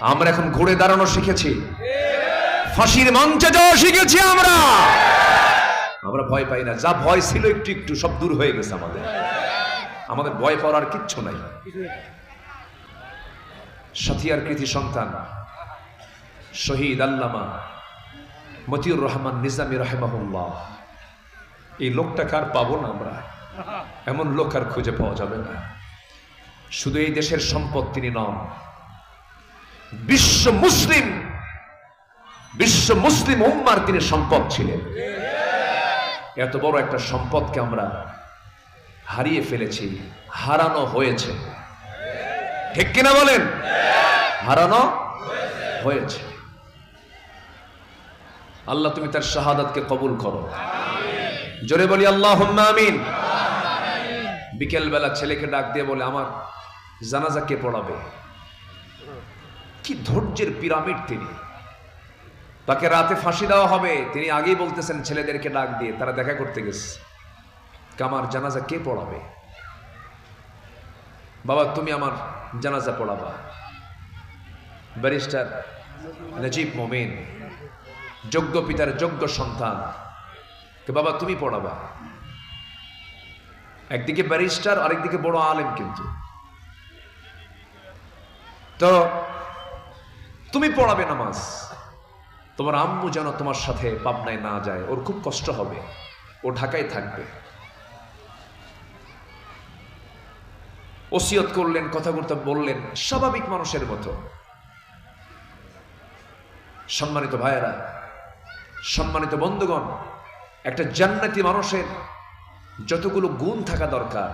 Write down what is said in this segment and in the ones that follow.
আমরা এখন ঘুরে দাঁড়ানো শিখেছি। ফাঁসির মঞ্চে যাওয়া শিখেছি আমরা। আমরা ভয় পাই না, যা ভয় ছিল একটু একটু সব দূর হয়ে গেছে আমাদের। আমাদের ভয় পাওয়ার আর কিচ্ছু নাই। সাথিয়ার কৃতি সন্তান, শহীদ আল্লামা মতিউর রহমান নিজামি রহেমাহুল্লাহ। এই লোকটাকে আর পাবো না আমরা। এমন লোক আর খুঁজে পাওয়া যাবে না। শুধু এই দেশের সম্পদ তিনি নন বিশ্ব মুসলিম বিশ্ব মুসলিম উম্মার তিনি সম্পদ ছিলেন। এত বড় একটা সম্পদকে আমরা হারিয়ে ফেলেছি, হারানো হয়েছে। ঠিক কিনা বলেন? হারানো হয়েছে। আল্লাহ, তুমি তার শাহাদাতকে কবুল করো। জোরে বলি আল্লাহ আমিন। বিকেল বেলা ছেলেকে ডাক দিয়ে বলে, আমার জানাজা কে পড়াবে? কি ধৈর্যের পিরামিড তিনি? তাকে রাতে ফাঁসি দেওয়া হবে। তিনি আগেই বলতেছেন, ছেলেদেরকে ডাক দিয়ে, তারা দেখা করতে গেছে। কামার জানাজা কে পড়াবে? বাবা, তুমি আমার জানাজা পড়াবা। ব্যারিস্টার নজিব মোমেন, যোগ্য পিতার যোগ্য সন্তান। কে বাবা, তুমি পড়াবা। একদিকে ব্যারিস্টার, আরেকদিকে বড় আলেম কিন্তু। তো তুমি পড়াবে নামাজ। তোমার আম্মু যেন তোমার সাথে পাবনায় না যায়, ওর খুব কষ্ট হবে। ও ঢাকায় থাকবে। ওসিয়ত করলেন কথা বলতে বললেন, স্বাভাবিক মানুষের মতো। সম্মানিত ভাইয়েরা, সম্মানিত বন্ধুগণ, একটা জান্নাতি মানুষের যতগুলো গুণ থাকা দরকার,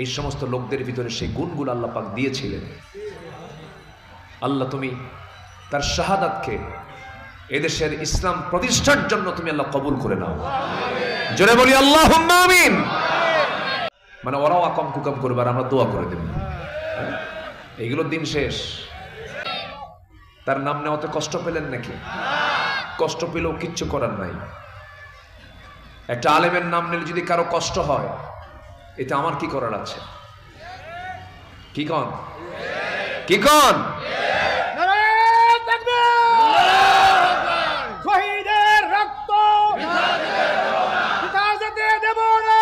এই সমস্ত লোকদের ভিতরে সেই গুণগুলো আল্লাহ পাক দিয়েছিলেন। আল্লাহ তুমি তার শাহাদাতকে এদেশের ইসলাম প্রতিষ্ঠার জন্য তুমি আল্লাহ কবুল করে নাও। জোরে বলি আল্লাহ মানে ওরাও আকম কুকম করবে আর আমরা দোয়া করে দেব। এইগুলোর দিন শেষ। তার নাম নেওয়াতে কষ্ট পেলেন নাকি? কষ্ট পেলেও কিচ্ছু করার নাই। একটা আলেমের নাম নিলে যদি কারও কষ্ট হয়, এতে আমার কি করার আছে? কি কন? কি কন নারায়ণ তাকবীর! শহীদের রক্ত পিতা যেতে দেব না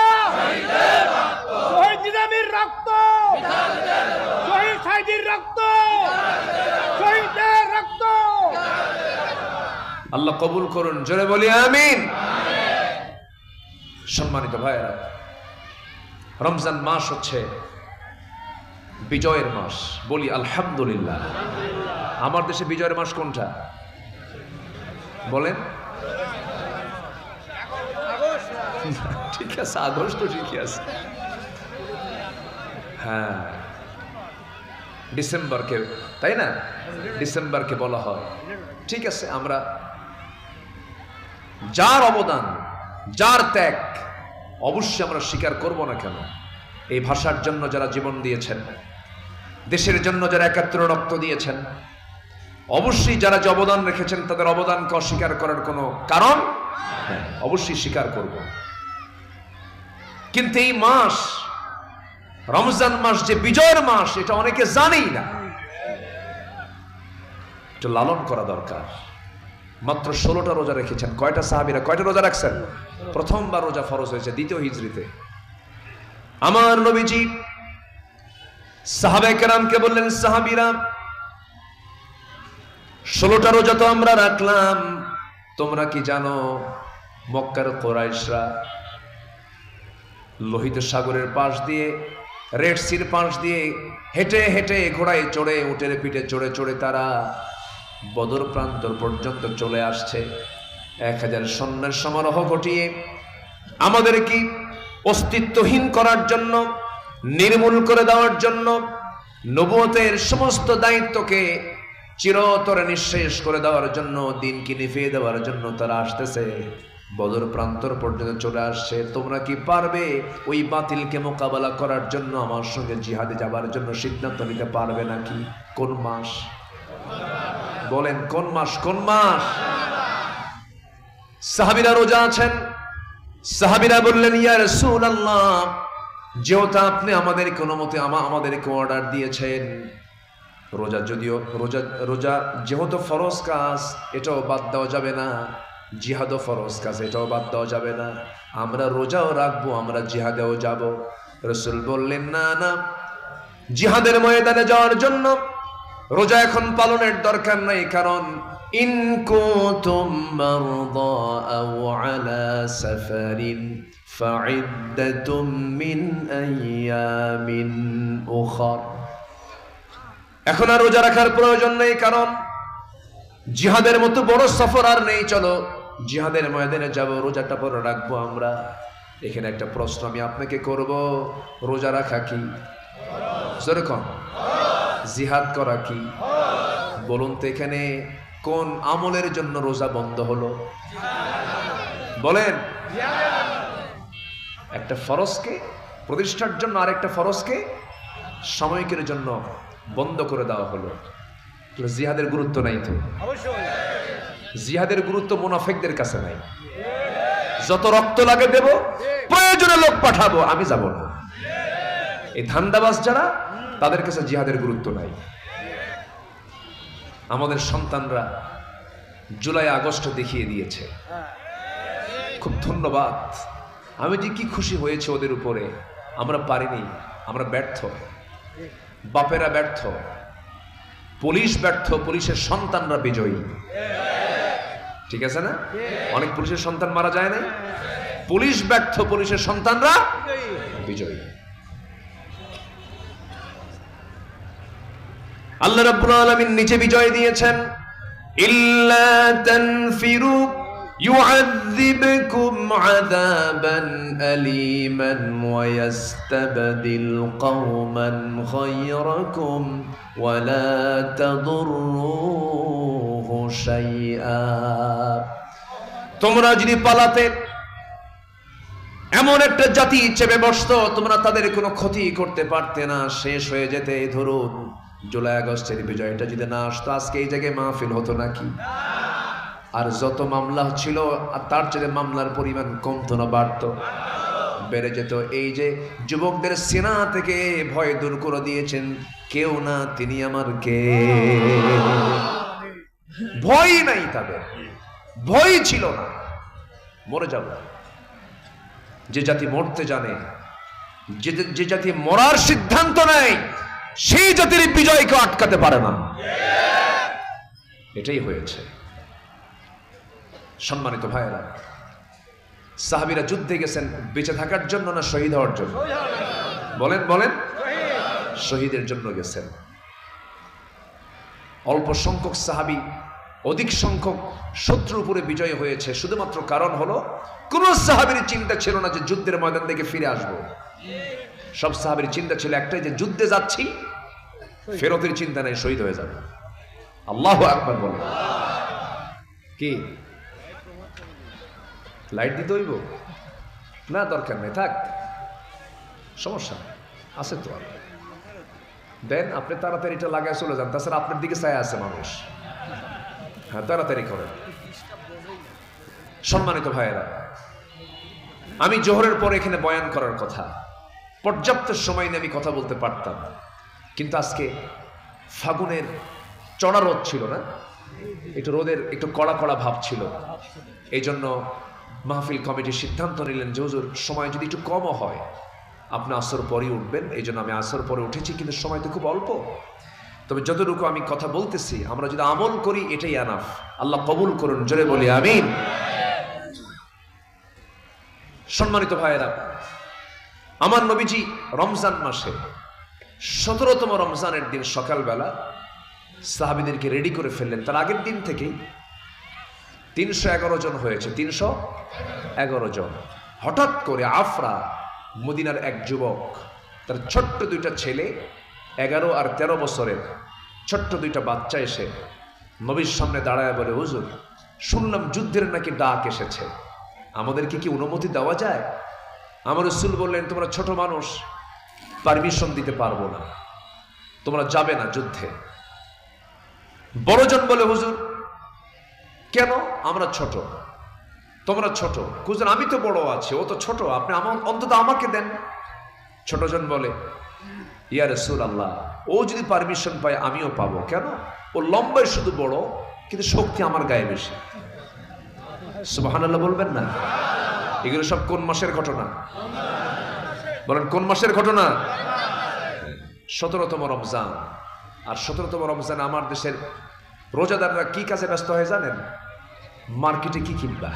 শহীদ নিজামীর রক্ত শহীদ সাইদির রক্ত শহীদের রক্ত আল্লাহ কবুল করুন জোরে বলি আমিন। সম্মানিত ভাইয়েরা রমজান মাস হচ্ছে বিজয়ের মাস। বলি আলহামদুলিল্লাহ। আমার দেশে বিজয়ের মাস কোনটা? বলেন। ঠিক আছে আগস্ট তো ঠিকই আছে। হ্যাঁ। ডিসেম্বরকে তাই না? ডিসেম্বরকে বলা হয়। ঠিক আছে আমরা যার অবদান, যার ত্যাগ, অবশ্যই আমরা স্বীকার করব না কেন? এই ভাষার জন্য যারা জীবন দিয়েছেন, দেশের জন্য যারা একাত্র রক্ত দিয়েছেন, অবশ্যই যারা যে অবদান রেখেছেন, তাদের অবদানকে অস্বীকার করার কোনো কারণ অবশ্যই স্বীকার করব। কিন্তু এই মাস, রমজান মাস যে বিজয়ের মাস, এটা অনেকে জানেই না। একটু লালন করা দরকার। মাত্র ষোলোটা রোজা রেখেছেন। কয়টা সাহাবিরা? কয়টা রোজা রাখছেন? প্রথমবার রোজা ফরজ হয়েছে, দ্বিতীয় হিজড়িতে আমার নবীজি সাহাবে কেরামকে বললেন, সাহাবিরা, ষোলোটা রোজা তো আমরা রাখলাম। তোমরা কি জানো, মক্কার কোরাইশরা লোহিত সাগরের পাশ দিয়ে, রেড সির পাশ দিয়ে হেঁটে হেঁটে, ঘোড়ায় চড়ে, উটের পিঠে চড়ে চড়ে তারা বদর প্রান্তর পর্যন্ত চলে আসছে। এক হাজার সৈন্যের সমারোহ ঘটিয়ে আমাদের কি অস্তিত্বহীন করার জন্য, নির্মূল করে দেওয়ার জন্য নবুয়তের সমস্ত দায়িত্বকে চিরতরে নিঃশেষ করে দেওয়ার জন্য, দিনকে নিভিয়ে দেওয়ার জন্য তারা আসতেছে। বদর প্রান্তর পর্যন্ত চলে আসছে। তোমরা কি পারবে ওই বাতিলকে মোকাবেলা করার জন্য আমার সঙ্গে জিহাদে যাবার জন্য সিদ্ধান্ত নিতে পারবে নাকি? কোন মাস? বলেন, কোন মাস কোন মাস? সাহাবিরা রোজা আছেন? সাহাবিরা বললেন, ইয়া রাসূলুল্লাহ, যেহেতু আপনি আমাদের কোনো মতে আমা, আমাদেরকে অর্ডার দিয়েছেন, রোজা যদিও, রোজা রোজা যেহেতু ফরজ কাজ, এটাও বাদ দেওয়া যাবে না। জিহাদও ফরজ কাজ, এটাও বাদ দেওয়া যাবে না। আমরা রোজাও রাখব, আমরা জিহাদেও যাব। রসুল বললেন, না না। জিহাদের ময়দানে যাওয়ার জন্য রোজা এখন পালনের দরকার নাই, কারণ ইন কুতুম মারদা সাফারিন এখন আর রোজা রাখার প্রয়োজন নেই, কারণ জিহাদের মতো বড় সফর আর নেই, চলো জিহাদের ময়দানে যাব, রোজাটা পরে রাখব আমরা। এখানে একটা প্রশ্ন আমি আপনাকে করব, রোজা রাখা কি? যেরকম জিহাদ করা কি? বলুন তো এখানে কোন আমলের জন্য রোজা বন্ধ হলো? বলেন। একটা ফরজকে প্রতিষ্ঠার জন্য আরেকটা ফরজকে সাময়িকের জন্য বন্ধ করে দেওয়া হলো। জিহাদের গুরুত্ব নাই তো? জিহাদের গুরুত্ব মুনাফেকদের কাছে নাই। যত রক্ত লাগে দেব, প্রয়োজনে লোক পাঠাবো, আমি যাব না। এই ধান্দাবাজ যারা তাদের কাছে জিহাদের গুরুত্ব নাই। আমাদের সন্তানরা জুলাই, আগস্ট দেখিয়ে দিয়েছে। খুব ধন্যবাদ। আমি যে কি খুশি হয়েছে ওদের উপরে, আমরা পারিনি, আমরা ব্যর্থ। বাপেরা ব্যর্থ, পুলিশ ব্যর্থ, পুলিশের সন্তানরা বিজয়ী। ঠিক আছে না? অনেক পুলিশের সন্তান মারা যায় না পুলিশ ব্যর্থ, পুলিশের সন্তানরা বিজয়ী। আল্লাহ রাব্বুল আলামিন নিচে বিজয় দিয়েছেন ইল্লা তানফিরু يعذبكم عذابا أليما ويستبدل قوما غيركم ولا تضروه شيئا তোমরা যদি পালাতে এমন একটা জাতি চেপে বসত তোমরা তাদের কোনো ক্ষতি করতে পারতে না শেষ হয়ে যেতে ধরুন জুলাই আগস্টের বিজয়টা যদি না আসতো, আজকে এই জায়গায় মাহফিল হতো নাকি? আর যত মামলা ছিল তার চেয়ে মামলার পরিমাণ কমতো না, বাড়তো। বেড়ে যেত। এই যে যুবকদের সেনা থেকে ভয় দূর করে দিয়েছেন, কেউ না, তিনি আমার কে? ভয় নাই তাদের। ভয় ছিল না। মরে যাব। যে জাতি মরতে জানে যে জাতি মরার সিদ্ধান্ত নেয় সেই জাতির বিজয়কে আটকাতে পারে না। এটাই হয়েছে। সম্মানিত ভাইয়েরা, সাহাবিরা যুদ্ধে গেছেন, বেঁচে থাকার জন্য না শহীদ হওয়ার জন্য? বলেন বলেন। শহীদের জন্য গেছেন। অল্প সংখ্যক সাহাবি, অধিক সংখ্যক শত্রুর উপরে বিজয় হয়েছে। শুধুমাত্র কারণ হলো, কোন সাহাবির চিন্তা ছিল না যে যুদ্ধের ময়দান থেকে ফিরে আসব। সব সাহাবির চিন্তা ছিল একটাই যে যুদ্ধে যাচ্ছি ফেরতের চিন্তা নেই শহীদ হয়ে যাবে। আল্লাহ আকবার বলে কি? লাইট দিতে হইব? না দরকার নেই থাক। সমস্যা আছে তো আর। দেন আপনি তাড়াতাড়ি এটা লাগায় চলে যান তাছাড়া আপনার দিকে চায় আছে মানুষ। হ্যাঁ তাড়াতাড়ি করেন। সম্মানিত ভাইয়েরা আমি জোহরের পরে এখানে বয়ান করার কথা। পর্যাপ্ত সময় নিয়ে আমি কথা বলতে পারতাম। কিন্তু আজকে ফাগুনের চড়া রোদ ছিল না? একটু রোদের একটু কড়া কড়া ভাব ছিল। এই জন্য মাহফিল কমিটির সিদ্ধান্ত নিলেন যে, হুজুর, সময় যদি একটু কমও হয়, আপনি আসর পরেই উঠবেন। এই জন্য আমি আসর পরে উঠেছি, কিন্তু সময় তো খুব অল্প। তবে যতটুকু আমি কথা বলতেছি, আমরা যদি আমল করি, এটাই আনাফ আল্লাহ কবুল করুন, জোরে বলি, আমিন। সম্মানিত ভাইয়েরা আমার নবীজি রমজান মাসে, সতেরোতম রমজানের দিন সকালবেলা সাহাবিদেরকে রেডি করে ফেললেন। তার আগের দিন থেকেই তিনশো এগারো জন হয়েছে, তিনশো এগারো জন। হঠাৎ করে আফরা মদিনার এক যুবক, তার ছোট্ট দুইটা ছেলে, এগারো আর তেরো বছরের ছোট্ট দুইটা বাচ্চা এসে নবীর সামনে দাঁড়ায় বলে, হুজুর, শুনলাম যুদ্ধের নাকি ডাক এসেছে। আমাদেরকে কি অনুমতি দেওয়া যায়? আমার রসুল বললেন, তোমরা ছোট মানুষ পারমিশন দিতে পারব না। তোমরা যাবে না যুদ্ধে। বড়জন বলে, হুজুর, কেন? আমরা ছোট। তোমরা ছোট। কুজন আমি তো বড় আছি, ও তো ছোট। আপনি আমার, অন্তত আমাকে দেন। ছোটজন বলে, ইয়া রসুল আল্লাহ ও যদি পারমিশন পায়, আমিও পাবো। কেন? ও লম্বায় শুধু বড়, কিন্তু শক্তি আমার গায়ে বেশি। আল্লাহ বলবেন না? এগুলো সব কোন মাসের ঘটনা? বলেন, কোন মাসের ঘটনা? সতেরোতম রমজান। আর সতেরোতম রমজান আমার দেশের রোজাদাররা কি কাজে ব্যস্ত হয়ে জানেন? মার্কেটে কি কিনবা?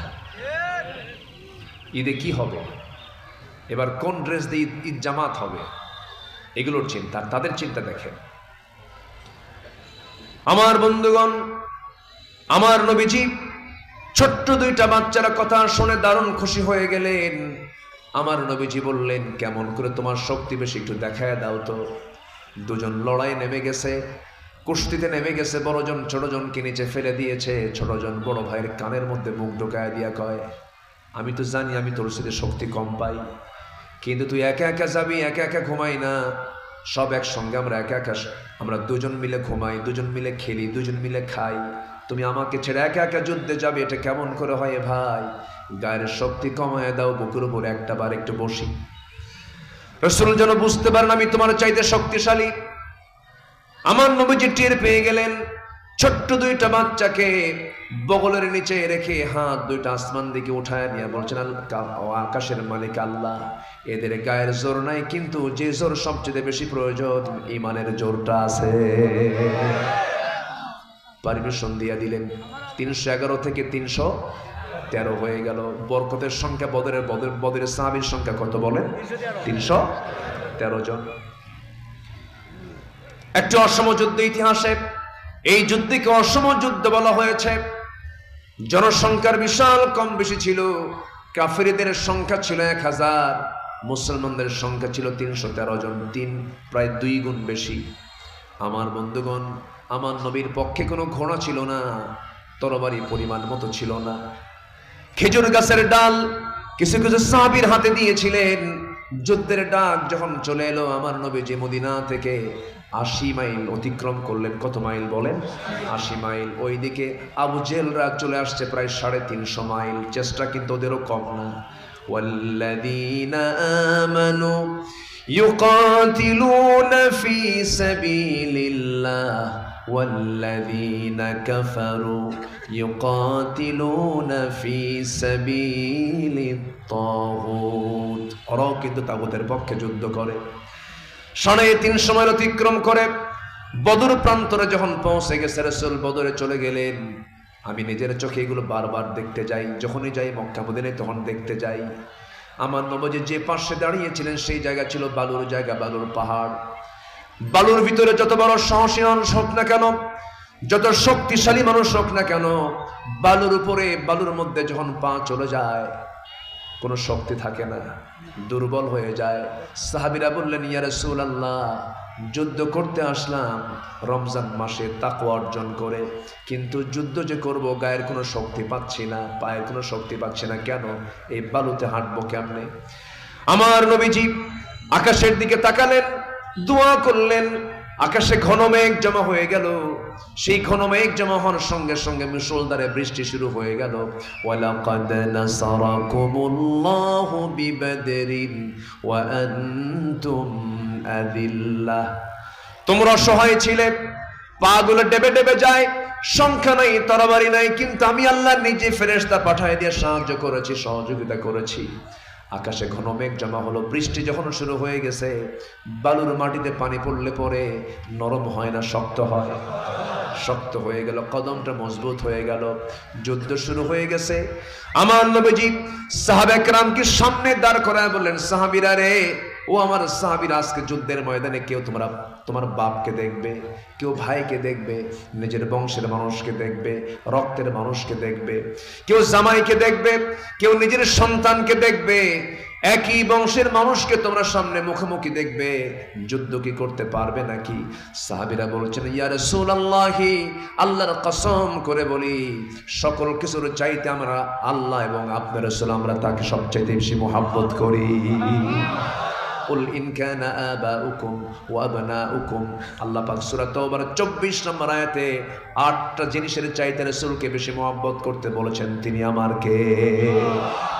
ঈদে কি হবে? এবার কোন ড্রেস দিয়ে ঈদ- ঈদ জামাত হবে? এগুলোর চিন্তা, তাদের চিন্তা দেখেন। আমার বন্ধুগণ, আমার নবীজি ছোট্ট দুইটা বাচ্চারা কথা শুনে দারুণ খুশি হয়ে গেলেন। আমার নবীজি বললেন, কেমন করে তোমার শক্তি বেশি একটু দেখায় দাও তো। দুজন লড়াই নেমে গেছে, কুস্তিতে নেমে গেছে, বড়জন ছোটজনকে নিচে ফেলে দিয়েছে, ছোটজন বড় ভাইয়ের কানের মধ্যে মুখ ঢোকায় দিয়া কয়, আমি তো জানি আমি তোর সাথে শক্তি কম পাই, কিন্তু তুই একা একা যাবি, একা একা ঘুমাই না। সব একসঙ্গে আমরা একা একা, আমরা দুজন মিলে ঘুমাই, দুজন মিলে খেলি, দুজন মিলে খাই। তুমি আমাকে ছেড়ে একা একা যুদ্ধে যাবে, এটা কেমন করে হয় ভাই? গায়ের শক্তি কমায় দাও, বুকুর উপর একটা বার একটু বসি। রসুল যেন বুঝতে পারেন আমি তোমার চাইতে শক্তিশালী। আমার নবীজি টের পেয়ে গেলেন, ছোট্ট দুইটা বাচ্চাকে বগলের নিচে রেখে হাত দুইটা আসমান দিকে উঠায় নিয়ে বলছেন আকাশের মালিক আল্লাহ, এদের গায়ের জোর নাই, কিন্তু যে জোর সবচেয়ে বেশি প্রয়োজন, ইমানের জোরটা আছে। পারমিশন দিয়া দিলেন। তিনশো এগারো থেকে তিনশো তেরো হয়ে গেল। বরকতের সংখ্যা বদরের, বদর, বদরের সাহাবির সংখ্যা কত বলেন? তিনশো তেরো জন। একটি অসম যুদ্ধ ইতিহাসে এই যুদ্ধকে অসম যুদ্ধ বলা হয়েছে। জনসংখ্যার বিশাল কম বেশি ছিল। কাফেরিদের সংখ্যা ছিল এক হাজার। মুসলমানদের সংখ্যা ছিল তিনশো তেরো জন। তিন প্রায় দুই গুণ বেশি। আমার বন্ধুগণ আমার নবীর পক্ষে কোনো ঘোড়া ছিল না তরবারি পরিমাণ মতো ছিল না খেজুর গাছের ডাল কিছু কিছু সাহাবীর হাতে দিয়েছিলেন যুদ্ধের ডাক যখন চলে এলো আমার নবী যে মদিনা থেকে আশি মাইল অতিক্রম করলেন কত মাইল বলেন আশি মাইল ওইদিকে আবু জেলরা চলে আসছে প্রায় সাড়ে তিনশো মাইল চেষ্টা কিন্তু ওদেরও কম না والذين آمنوا يقاتلون في سبيل الله والذين كفروا يقاتلون في سبيل الطاغوت ওরাও কিন্তু তাগুতের পক্ষে যুদ্ধ করে সাড়ে তিন সময় অতিক্রম করে বদর প্রান্তরে যখন পৌঁছে গেছে রসুল বদরে চলে গেলেন আমি নিজের চোখে এগুলো বারবার দেখতে যাই যখনই যাই মক্কা মদিনে তখন দেখতে যাই আমার নবজি যে পাশে দাঁড়িয়েছিলেন সেই জায়গা ছিল বালুর জায়গা বালুর পাহাড় বালুর ভিতরে যত বড় সাহসী মানুষ হোক না কেন, যত শক্তিশালী মানুষ হোক না কেন, বালুর উপরে, বালুর মধ্যে যখন পা চলে যায়, কোনো শক্তি থাকে না, দুর্বল হয়ে যায়। সাহাবিরা বললেন, ইয়া রাসূলুল্লাহ, যুদ্ধ করতে আসলাম, রমজান মাসে তাকু অর্জন করে। কিন্তু যুদ্ধ যে করব, গায়ের কোনো শক্তি পাচ্ছি না, পায়ের কোনো শক্তি পাচ্ছি না, কেন? এই বালুতে হাঁটবো কেমনে? আমার নবীজি আকাশের দিকে তাকালেন দোয়া করলেন, আকাশে ঘন মেঘ জমা হয়ে গেল। সেই ঘন মেঘ জমা হওয়ার সঙ্গে সঙ্গে মুসলধারে বৃষ্টি শুরু হয়ে গেল। ওয়ালাকাদ নাসারাকুমুল্লাহু বিবদরিন ওয়া আনতুম তোমরা অসহায় ছিলে, পাগুলো ডেবে ডেবে যায়, সংখ্যা নাই, তরবারি নাই, কিন্তু আমি আল্লাহ নিজে ফেরেশতা পাঠায় দিয়ে সাহায্য করেছি, সহযোগিতা করেছি। আকাশে ঘন মেঘ জমা হলো, বৃষ্টি যখন শুরু হয়ে গেছে, বালুর মাটিতে পানি পড়লে পরে নরম হয় না, শক্ত হয়। শক্ত হয়ে গেল, কদমটা মজবুত হয়ে গেল, যুদ্ধ শুরু হয়ে গেছে। আমার নবীজি সাহাবে রামকে সামনে দাঁড় করায় বললেন, সাহাবিরা রে ও আমার সাহাবির আজকে যুদ্ধের ময়দানে কেউ তোমরা, তোমার বাপকে দেখবে, কেউ ভাইকে দেখবে, নিজের বংশের মানুষকে দেখবে, রক্তের মানুষকে দেখবে, কেউ জামাইকে দেখবে, কেউ নিজের সন্তানকে দেখবে, একই বংশের মানুষকে তোমরা সামনে মুখোমুখি দেখবে, যুদ্ধ কি করতে পারবে নাকি? সাহাবিরা বলছেন, ইয়া রাসূলুল্লাহি, আল্লাহর কসম করে বলি, সকল কিছুর চাইতে আমরা আল্লাহ এবং আপনার রাসূল, আমরা তাকে সবচাইতে বেশি মোহাব্বত করি। কুল ইন কানা আবাউকুম ওয়া আবনাউকুম। আল্লাহ পাক সূরা তাওবার 24 নম্বর আয়াতে আটটা জিনিসের চাইতে রাসূলকে বেশি মহব্বত করতে বলেছেন। তিনি আমারকে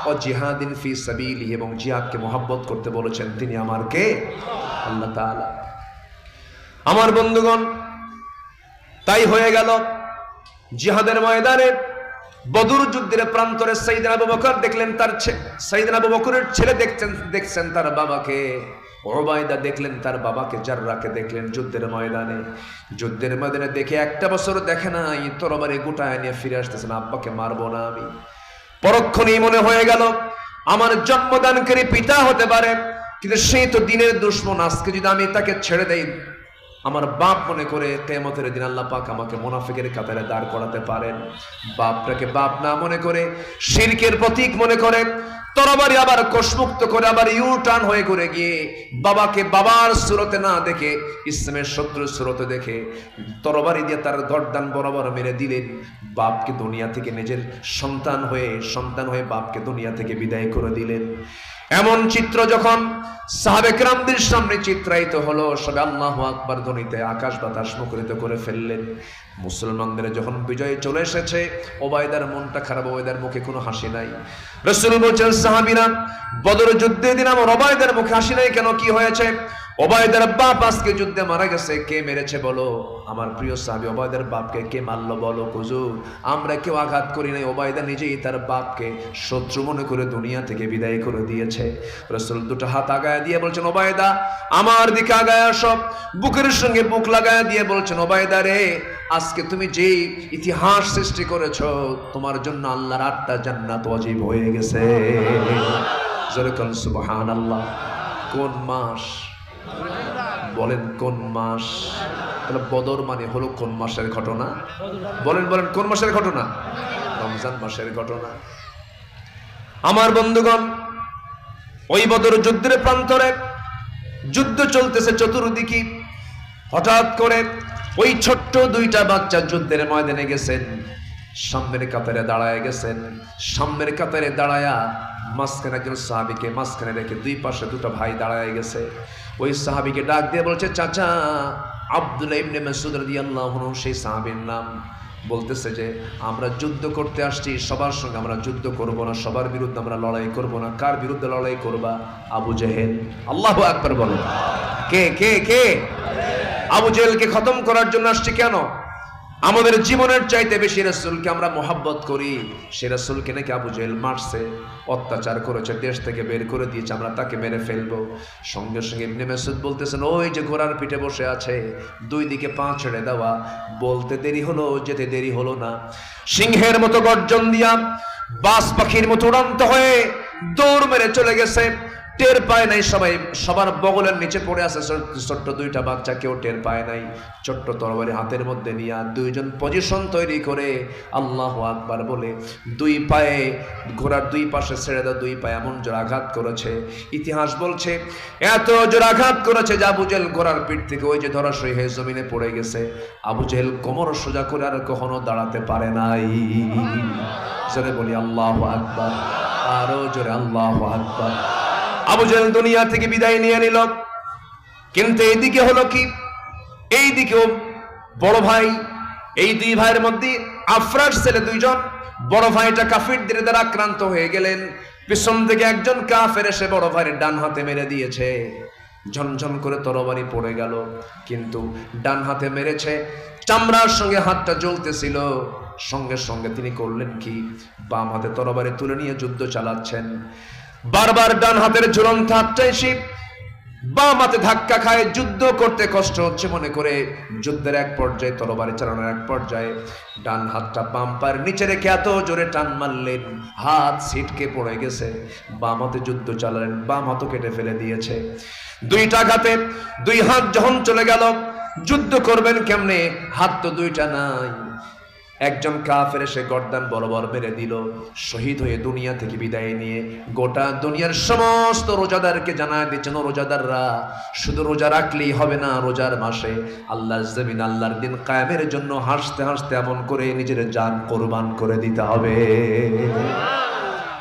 ও জিহাদিন ফি সাবিলি এবং জিহাদকে মহব্বত করতে বলেছেন। তিনি আমার কে আল্লাহ তাআলা আমার বন্ধুগণ, তাই হয়ে গেল জিহাদের ময়দানে বদর যুদ্ধের প্রান্তরে সাইদিন আবু বকর দেখলেন তার সাইদিন আবু বকরের ছেলে দেখছেন দেখছেন তার বাবাকে। ওবায়দা দেখলেন তার বাবাকে, জাররাকে দেখলেন যুদ্ধের ময়দানে। যুদ্ধের ময়দানে দেখে একটা বছর দেখে নাই, তরবারি গোটায় নিয়ে ফিরে আসতেছেন, আব্বাকে মারবো না আমি। পরক্ষণেই মনে হয়ে গেল, আমার জন্মদানকারী পিতা হতে পারে, কিন্তু সেই তো দিনের দুশ্মন, আজকে যদি আমি তাকে ছেড়ে দেই আমার বাপ মনে করে তেমতের দিন আল্লাহ পাক আমাকে মোনাফিকের কাতারে দাঁড় করাতে পারেন। বাপটাকে বাপ না মনে করে, শিরকের প্রতীক মনে করে, তরবারি আবার কোষমুক্ত করে আবার ইউ টার্ন হয়ে করে গিয়ে বাবাকে বাবার সুরতে না দেখে, ইসলামের শত্রুর সুরতে দেখে তরবারি দিয়ে তার গর্দান বরাবর মেরে দিলেন। বাপকে দুনিয়া থেকে নিজের সন্তান হয়ে সন্তান হয়ে বাপকে দুনিয়া থেকে বিদায় করে দিলেন। এমন চিত্র যখন সাহাবেকরামদের সামনে চিত্রায়িত হলো, সবে আল্লাহ আকবার ধ্বনিতে আকাশ বাতাস মুখরিত করে ফেললেন। মুসলমানদের যখন বিজয়ে চলে এসেছে, ওবায়দার মনটা খারাপ, ওবায়দার মুখে কোনো হাসি নাই। রসুল বলছেন, সাহাবিরা, বদর যুদ্ধে দিন আমার ওবায়দার মুখে হাসি নাই, কেন কি হয়েছে? ওবায়দার বাপ আজকে যুদ্ধে মারা গেছে, কে মেরেছে বলো? আমার প্রিয় সাহাবি, ওবায়দার বাপকে কে মারলো বলো হুজুর? আমরা কেউ আঘাত করি নাই, ওবায়দা নিজেই তার বাপকে শত্রু মনে করে দুনিয়া থেকে বিদায় করে দিয়েছে। রসুল দুটো হাত আগায় দিয়ে বলছেন, ওবায়দা, আমার দিকে আগায় সব বুকের সঙ্গে বুক লাগায় দিয়ে বলছেন, ওবায়দা রে, আজকে তুমি যে ইতিহাস সৃষ্টি করেছ, তোমার জন্য আল্লাহর আটটা জান্নাত অজীব হয়ে গেছে। কোন মাস বলেন কোন মাস? তাহলে বদর মানে হলো কোন মাসের ঘটনা? বলেন বলেন, কোন মাসের ঘটনা? রমজান মাসের ঘটনা। আমার বন্ধুগণ, ওই বদর যুদ্ধের প্রান্তরে যুদ্ধ চলতেছে চতুর্দিকে। হঠাৎ করে ওই ছোট্ট দুইটা বাচ্চা যুদ্ধের ময়দানে গেছেন, সামনের কাতারে দাঁড়ায় গেছেন। সামনের কাতারে দাঁড়ায়া মাঝখানে একজন সাহাবিকে মাঝখানে রেখে দুই পাশে দুটো ভাই দাঁড়ায় গেছে। ওই সাহাবিকে ডাক দিয়ে বলছে, চাচা আব্দুল ইবনে মেসুদ রাদিয়াল্লাহু সেই সাহাবীর নাম বলতেছে যে, আমরা যুদ্ধ করতে আসছি, সবার সঙ্গে আমরা যুদ্ধ করব না, সবার বিরুদ্ধে আমরা লড়াই করব না, কার বিরুদ্ধে লড়াই করবা? আবু জেহেল, আল্লাহ আকবার বলো। কে কে কে? আবু জেহেলকে খতম করার জন্য আসছি কেন? আমাদের জীবনের চাইতে বেশি রাসূলকে আমরা মোহাব্বত করি। সে রাসূলকে নাকি আবু জেহেল মারছে, অত্যাচার করেছে, দেশ থেকে বের করে দিয়েছে, আমরা তাকে মেরে ফেলব। সঙ্গে সঙ্গে ইবনে মেসুদ বলতেছেন, ওই যে ঘোড়ার পিঠে বসে আছে, দুই দিকে পা ছেড়ে দেওয়া, বলতে দেরি হলো, যেতে দেরি হলো না। সিংহের মতো গর্জন দিয়া বাস পাখির মতো উড়ন্ত হয়ে দৌড় মেরে চলে গেছে। টের পায় নাই সবাই। সবার বগলের নিচে পড়ে আছে ছোট্ট দুইটা বাচ্চা, কেউ টের পায় নাই। ছোট্ট তরবারি হাতের মধ্যে নিয়ে দুইজন পজিশন তৈরি করে আল্লাহ আকবার বলে, দুই পায়ে ঘোড়ার দুই পাশে ছেড়ে দেওয়া দুই পায়ে এমন জোর আঘাত করেছে। ইতিহাস বলছে, এত জোর আঘাত করেছে যে আবু জেল ঘোড়ার পিঠ থেকে ওই যে ধরাশয়ী হয়ে জমিনে পড়ে গেছে। আবু জেল কোমর সোজা করে আর কখনো দাঁড়াতে পারে নাই। জোরে বলি, আল্লাহ আকবার। আরও জোরে, আল্লাহ আকবার। আবু জেল দুনিয়া থেকে বিদায় নিয়ে নিল। কিন্তু এইদিকে হলো কি? এইদিকেও বড় ভাই, এই দুই ভাইয়ের মধ্যে আফরার ছেলে দুইজন, বড় ভাইটা কাফিরদের দ্বারা আক্রান্ত হয়ে গেলেন। পিছন থেকে একজন কাফের এসে বড় ভাইয়ের ডান হাতে মেরে দিয়েছে। ঝনঝন করে তরবারি পড়ে গেল, কিন্তু ডান হাতে মেরেছে। চামড়ার সঙ্গে হাতটা জ্বলতেছিল। সঙ্গে সঙ্গে তিনি করলেন কি? বাম হাতে তরবারি তুলে নিয়ে যুদ্ধ চালাচ্ছেন। বারবার ডান হাতের ঝুলন্ত হাতটা এসে বাম হাতে ধাক্কা খায়, যুদ্ধ করতে কষ্ট হচ্ছে মনে করে। যুদ্ধের এক পর্যায়ে তরবারি চালানোর এক পর্যায়ে ডান হাতটা বাম পায়ের নিচে রেখে এত জোরে টান মারলেন। হাত ছিটকে পড়ে গেছে। বাম হাতে যুদ্ধ চালালেন, বাম হাতও কেটে ফেলে দিয়েছে। দুইটা ঘাতে দুই হাত যখন চলে গেল, যুদ্ধ করবেন কেমনে? হাত তো দুইটা নাই। একজন কাফের এসে গর্দান বরাবর মেরে দিল, শহীদ হয়ে দুনিয়া থেকে বিদায় নিয়ে গোটা দুনিয়ার সমস্ত রোজাদারকে জানা দিচ্ছেন রোজাদাররা, শুধু রোজা রাখলেই হবে না, রোজার মাসে আল্লাহ জমিন, আল্লাহর দিন কায়েমের জন্য হাসতে হাসতে এমন করে নিজের জান কোরবান করে দিতে হবে।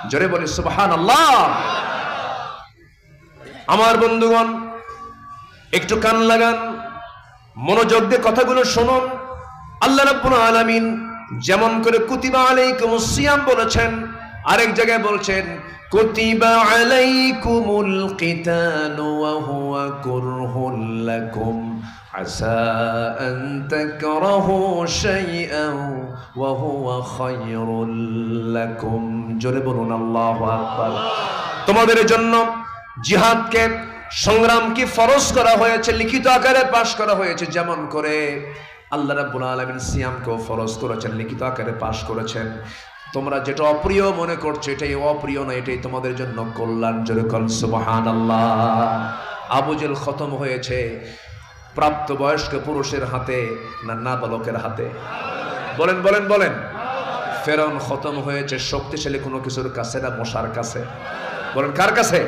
জোরে বলি সুবহান আল্লাহ আমার বন্ধুগণ, একটু কান লাগান, মনোযোগ দিয়ে কথাগুলো শুনুন। আল্লাহ রাব্বুল আলামিন যেমন করে কুতিবা আলাইকুমুস সিয়াম বলেছেন, আরেক জায়গায় বলছেন, কুতিবা আলাইকুমুল কিতালু ওয়া হুয়া কুরহুল লাকুম, আসা আন তাকরাহু শাইআন ওয়া হুয়া খায়রুল লাকুম। জোরে বলুন, আল্লাহু আকবার। তোমাদের জন্য জিহাদকে সংগ্রামকে ফরজ করা হয়েছে, লিখিত আকারে পাশ করা হয়েছে, যেমন করে আল্লাহ রাব্বুল আলামিন সিয়ামকেও ফরজ করেছেন, লিখিত আকারে পাশ করেছেন। তোমরা যেটা অপ্রিয় মনে করছ, এটাই অপ্রিয় না এটাই তোমাদের জন্য কল্যাণ জোরে কল সুবহানাল্লাহ আবুজেল খতম হয়েছে প্রাপ্তবয়স্ক পুরুষের হাতে না না বালকের হাতে? বলেন বলেন বলেন। ফেরন খতম হয়েছে, শক্তিশালী কোনো কিছুর কাছে না মশার কাছে? বলেন, কার কাছে?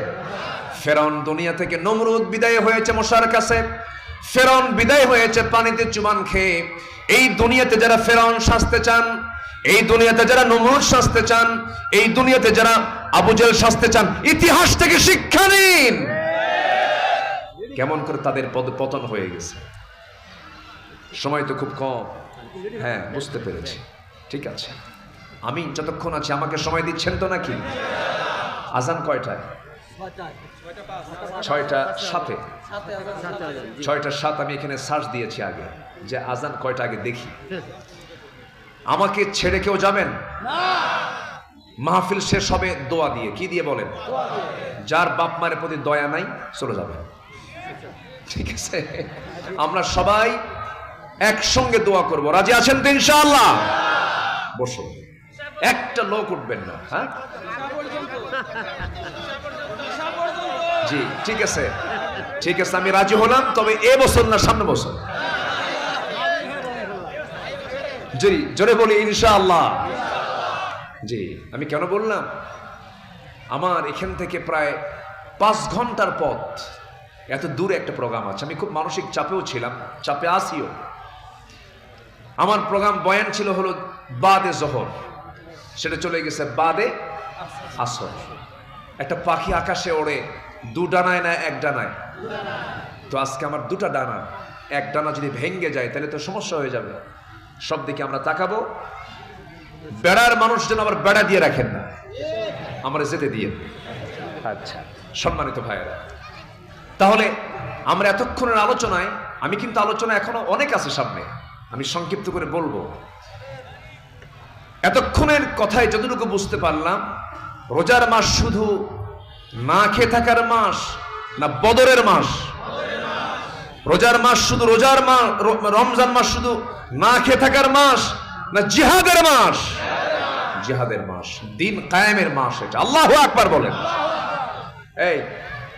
ফেরন দুনিয়া থেকে নমরুদ বিদায় হয়েছে মশার কাছে। ফেরন বিদায় হয়েছে, পানিতে চুবান খেয়ে। এই দুনিয়াতে যারা ফেরন শাস্তে চান, এই দুনিয়াতে যারা নমরুদ শাস্তে চান, এই দুনিয়াতে যারা আবুজেল শাস্তে চান, ইতিহাস থেকে শিক্ষা নিন। কেমন করে তাদের পদ পতন হয়ে গেছে। সময় তো খুব কম। হ্যাঁ বুঝতে পেরেছি। ঠিক আছে। আমি যতক্ষণ আছি, আমাকে সময় দিচ্ছেন তো নাকি? আজান কয়টায়? ছয়টা সাথে। ছয়টা সাত আমি এখানে সার্চ দিয়েছি আগে যে আজান কয়টা আগে দেখি। আমাকে ছেড়ে কেউ যাবেন? মাহফিল শেষ হবে দোয়া দিয়ে। কি দিয়ে বলেন? যার বাপ মায়ের প্রতি দয়া নাই চলে যাবেন। ঠিক আছে? আমরা সবাই একসঙ্গে দোয়া করব। রাজি আছেন তো ইনশাআল্লাহ? বসো একটা লোক উঠবেন না হ্যাঁ? জি, ঠিক আছে। ঠিক আছে, আমি রাজি হলাম, তবে এ বছর না, সামনে বছর। জি, জোরে বলি, ইনশাআল্লাহ। জি, আমি কেন বললাম? আমার এখান থেকে প্রায় পাঁচ ঘণ্টার পথ। এত দূরে একটা প্রোগ্রাম আছে। আমি খুব মানসিক চাপেও ছিলাম, চাপে আসিও আমার প্রোগ্রাম বয়ান ছিল হলো বাদে জহর। সেটা চলে গেছে বাদে আসর। একটা পাখি আকাশে ওড়ে দু ডানায় না এক ডানায়? তো আজকে আমার দুটা ডানা এক ডানা যদি ভেঙ্গে যায় তাহলে তো সমস্যা হয়ে যাবে। সব দিকে আমরা তাকাবো। বেড়ার মানুষ যেন আবার বেড়া দিয়ে রাখেন না। আমরা যেতে দিয়ে আচ্ছা। সম্মানিত ভাইয়েরা তাহলে আমরা এতক্ষণের আলোচনায় আমি কিন্তু আলোচনা এখনও অনেক আছে সামনে আমি সংক্ষিপ্ত করে বলব। এতক্ষণের কথায় যতটুকু বুঝতে পারলাম রোজার মাস শুধু না খেয়ে থাকার মাস, না বদরের মাস। রোজার মাস শুধু রোজার মাস রমজান মাস শুধু না খেয়ে থাকার মাস, না জিহাদের মাস। জিহাদের মাস, দিন কায়েমের মাস এটা। আল্লাহ আকবার বলেন। এই,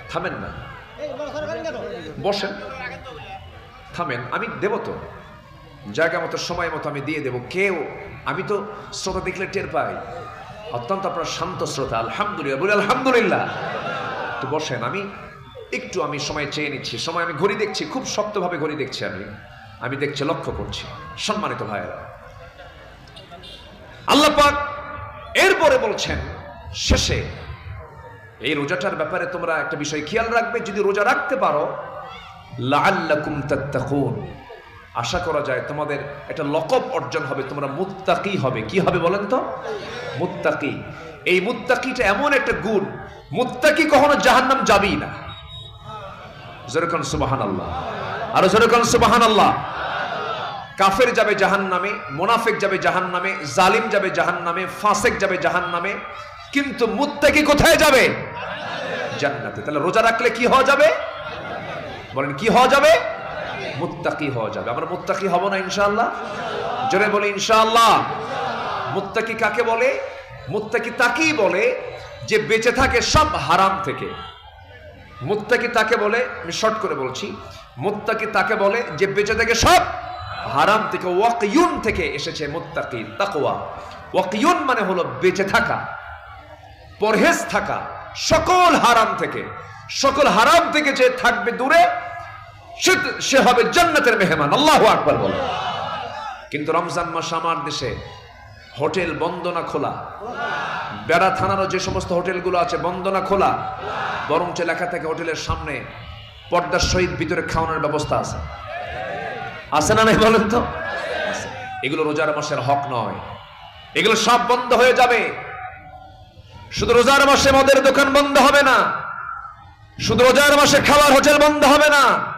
থামেন না। বসেন। থামেন, আমি দেব তো। জায়গা মতো, সময় মতো আমি দিয়ে দেব। কেউ, আমি তো শ্রোতা দেখলে টের পাই। অত্যন্ত আপনার শান্ত শ্রোতা, আলহামদুলিল্লাহ। বলি, আলহামদুলিল্লাহ। তো বসেন, আমি একটু আমি সময় চেয়ে নিচ্ছি, সময় আমি ঘড়ি দেখছি, খুব শক্তভাবে ঘড়ি দেখছি আমি। আমি দেখছি, লক্ষ্য করছি। সম্মানিত ভাইয়েরা। আল্লাহ পাক এরপরে বলছেন, শেষে এই রোজাটার ব্যাপারে তোমরা একটা বিষয় খেয়াল রাখবে, যদি রোজা রাখতে পারো, লাআল্লাকুম তাত্তাকুন। আশা করা যায় তোমাদের একটা লকব অর্জন হবে, তোমরা মুত্তাকি হবে। কি হবে বলেন তো? মুত্তাকি। এই মুত্তাকিটা এমন একটা গুণ, মুত্তাকি কখনো জাহান্নাম যাবেই না। যেরকম সুবাহান আল্লাহ আরও যেরকম সুবাহান আল্লাহ কাফের যাবে জাহান নামে মোনাফেক যাবে জাহান নামে জালিম যাবে জাহান নামে ফাসেক যাবে জাহান নামে কিন্তু মুত্তাকি কোথায় যাবে? জান্নাতে। তাহলে রোজা রাখলে কি হওয়া যাবে? বলেন, কি হওয়া যাবে? মুত্তাকি হওয়া যাবে। আমরা মুত্তাকি হব না, ইনশাআল্লাহ? জোরে বলি, ইনশাআল্লাহ। মুত্তাকি কাকে বলে? মুত্তাকি তাকেই বলে যে বেঁচে থাকে সব হারাম থেকে। মুত্তাকি তাকে বলে, আমি শর্ট করে বলছি, মুত্তাকি তাকে বলে যে বেঁচে থাকে সব হারাম থেকে ওয়াকিউন থেকে এসেছে মুত্তাকি, তাকওয়া। ওয়াকিউন মানে হলো বেঁচে থাকা, পরহেজ থাকা, সকল হারাম থেকে, সকল হারাম থেকে যে থাকবে দূরে সে হবে জান্নাতের মেহমান, আল্লাহ আকবার বলে। কিন্তু রমজান মাস আমার দেশে হোটেল বন্দনা খোলা। বেড়া থানারও যে সমস্ত হোটেলগুলো আছে বন্দনা খোলা। বরঞ্চ লেখা থাকে হোটেলের সামনে পর্দার সহিত ভিতরে খাওয়ানোর ব্যবস্থা আছে। আছে না নাই বলেন তো? এগুলো রোজার মাসের হক নয়। এগুলো সব বন্ধ হয়ে যাবে। শুধু রোজার মাসে মদের দোকান বন্ধ হবে না। শুধু রোজার মাসে খাবার হোটেল বন্ধ হবে না।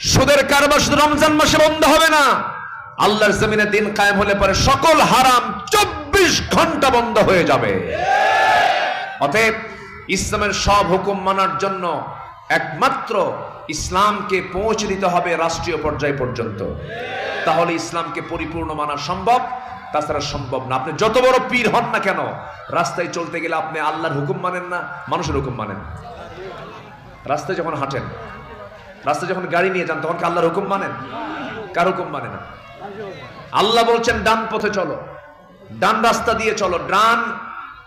সুদের কারবার শুধু রমজান মাসে বন্ধ হবে না। আল্লাহর জমিনে দিন কায়েম হলে পরে সকল হারাম চব্বিশ ঘণ্টা বন্ধ হয়ে যাবে। অতএব ইসলামের সব হুকুম মানার জন্য একমাত্র ইসলামকে পৌঁছে দিতে হবে রাষ্ট্রীয় পর্যায় পর্যন্ত। তাহলে ইসলামকে পরিপূর্ণ মানা সম্ভব, তাছাড়া সম্ভব না। আপনি যত বড় পীর হন না কেন, রাস্তায় চলতে গেলে আপনি আল্লাহর হুকুম মানেন না, মানুষের হুকুম মানেন। রাস্তায় যখন হাঁটেন রাস্তায় যখন গাড়ি নিয়ে যান, তখন কি আল্লাহর হুকুম মানেন? কার হুকুম মানে না আল্লাহ বলছেন, ডান পথে চলো। ডান রাস্তা দিয়ে চলো। ডান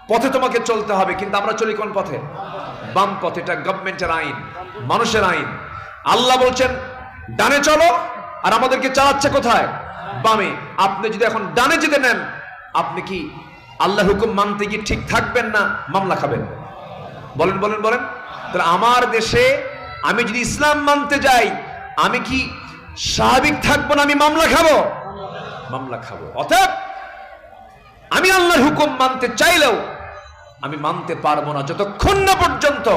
পথে তোমাকে চলতে হবে। কিন্তু আমরা চলি কোন পথে? বাম পথে। এটা গভর্নমেন্টের আইন, মানুষের আইন। আল্লাহ বলছেন, ডানে চলো, আর আমাদেরকে চালাচ্ছে কোথায়? বামে। আপনি যদি এখন ডানে যেতে নেন, আপনি কি আল্লাহ হুকুম মানতে গিয়ে ঠিক থাকবেন না? মামলা খাবেন। বলেন বলেন বলেন। তাহলে আমার দেশে আমি যদি ইসলাম মানতে যাই, আমি কি স্বাভাবিক থাকব না আমি মামলা খাব? মামলা খাব। অতএব, আমি আল্লাহর হুকুম মানতে চাইলেও আমি মানতে পারব না যতক্ষণ না পর্যন্ত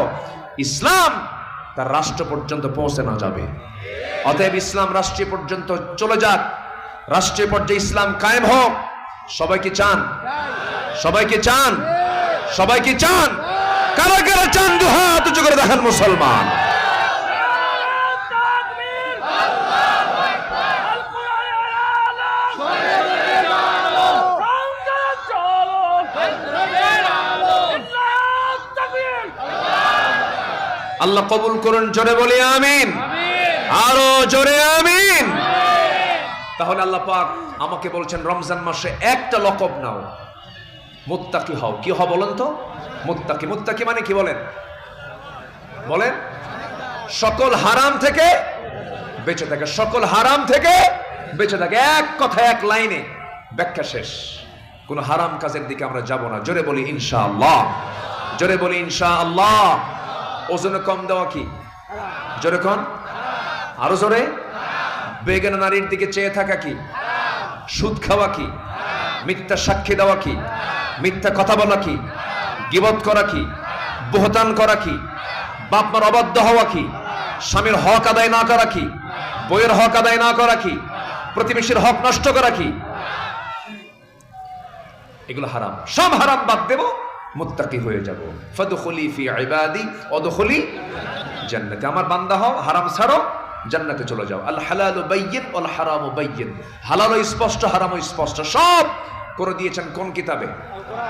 ইসলাম তার রাষ্ট্র পর্যন্ত পৌঁছে না যাবে। অতএব ইসলাম রাষ্ট্রীয় পর্যন্ত চলে যাক। রাষ্ট্রীয় পর্যায়ে ইসলাম কায়েম হোক। সবাই কি চান? সবাই কি চান? সবাই কি চান? কারা কারা চান? দু হাত করে দেখান মুসলমান তাকবীর আল্লাহু আকবার আল কোরআন আলো রমজান চলো রমজানের আলো তাকবীর আল্লাহ কবুল করুন, জোরে বলি আমিন। আরও জোরে আমিন। তাহলে আল্লাহ পাক আমাকে বলছেন, রমজান মাসে একটা লকব নাও। মুত্তাকি হও। কি হও বলেন তো? মুত্তাকি। মুত্তাকি মানে কি বলেন? বলেন? সকল হারাম থেকে বেঁচে থাকে। সকল হারাম থেকে বেঁচে থাকে। এক কথা, এক লাইনে। ব্যাখ্যা শেষ। কোন হারাম কাজের দিকে আমরা যাব না। জোরে বলি ইনশাআল্লাহ। জোরে বলি ইনশাআল্লাহ। ওজনে কম দেওয়া কি? জোরে কন। আরও জোরে। বেগানা নারীর দিকে চেয়ে থাকা কি? সুদ খাওয়া কি? মিথ্যা সাক্ষী দেওয়া কি? মিথ্যা কথা বলা কি? গিবত করা কি? বহতান করা কি? বাপমার অবাধ্য হওয়া কি? স্বামীর হক আদায় না করা কি? বইয়ের হক আদায় না করা কি? প্রতিবেশীর হক নষ্ট করা কি? এগুলো হারাম। সব হারাম বাদ দেব। মুত্তাকি হয়ে যাব। ফাদখুলি ফি ইবাদি ওয়াদখুলি জান্নাতে। আমার বান্দা হও, হারাম ছাড়ো, জান্নাতে চলে যাও। আল হালালু বাইয়িন ওয়াল হারামু বাইয়িন হালালও স্পষ্ট হারামও স্পষ্ট, সব করে দিয়েছেন কোন কিতাবে?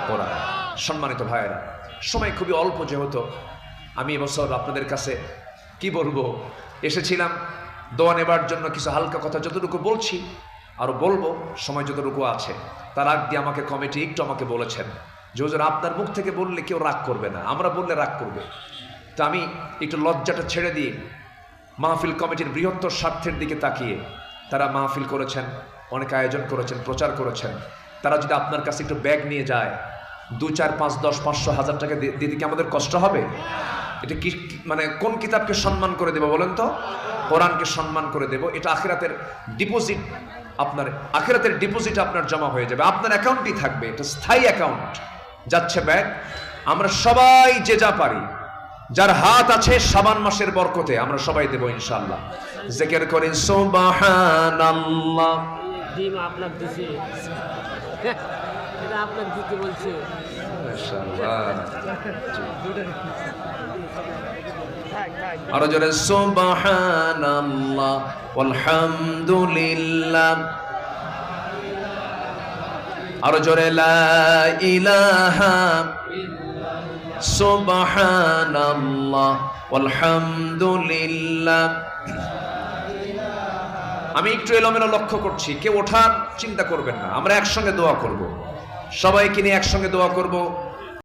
কোরআন। সম্মানিত ভাইয়েরা, সময় খুবই অল্প যেহেতু, আমি এবছর আপনাদের কাছে কি বলব? এসেছিলাম, দোয়া নেবার জন্য কিছু হালকা কথা যতটুকু বলছি, আরও বলব, সময় যতটুকু আছে, তার আগ দিয়ে আমাকে কমিটি একটু আমাকে বলেছেন। যে হুজুর, আপনার মুখ থেকে বললে কেউ রাগ করবে না, আমরা বললে রাগ করবে। তো আমি একটু লজ্জাটা ছেড়ে দিয়ে মাহফিল কমিটির বৃহত্তর স্বার্থের দিকে তাকিয়ে তারা মাহফিল করেছেন, অনেক আয়োজন করেছেন, প্রচার করেছেন। তারা যদি আপনার কাছে একটু ব্যাগ নিয়ে যায়, দু, চার, পাঁচ, দশ, পাঁচশো, হাজার টাকা দি- দিতে কি আমাদের কষ্ট হবে? এটা কি- মানে কোন কিতাবকে সম্মান করে দেব বলেন তো? কোরআনকে সম্মান করে দেব। এটা আখিরাতের ডিপোজিট আপনার, আখেরাতের ডিপোজিট আপনার জমা হয়ে যাবে। আপনার অ্যাকাউন্টই থাকবে। এটা স্থায়ী অ্যাকাউন্ট। যাচ্ছে ব্যাগ। আমরা সবাই যে যা পারি। যার হাত আছে সাবান মাসের বরকতে আমরা সবাই দেব ইনশাল্লাহ জেকের করেন সুবহানাল্লাহ। ডিম আপনার দিছে। এটা আপনার দিতে বলছে। আরও জোরে সুবহানাল্লাহ আলহামদুলিল্লাহ আরও জোরে, লা আমি একটু এলোমেলো লক্ষ্য করছি, কেউ ওঠার চিন্তা করবেন না, আমরা একসঙ্গে দোয়া করব। সবাইকে নিয়ে একসঙ্গে দোয়া করব।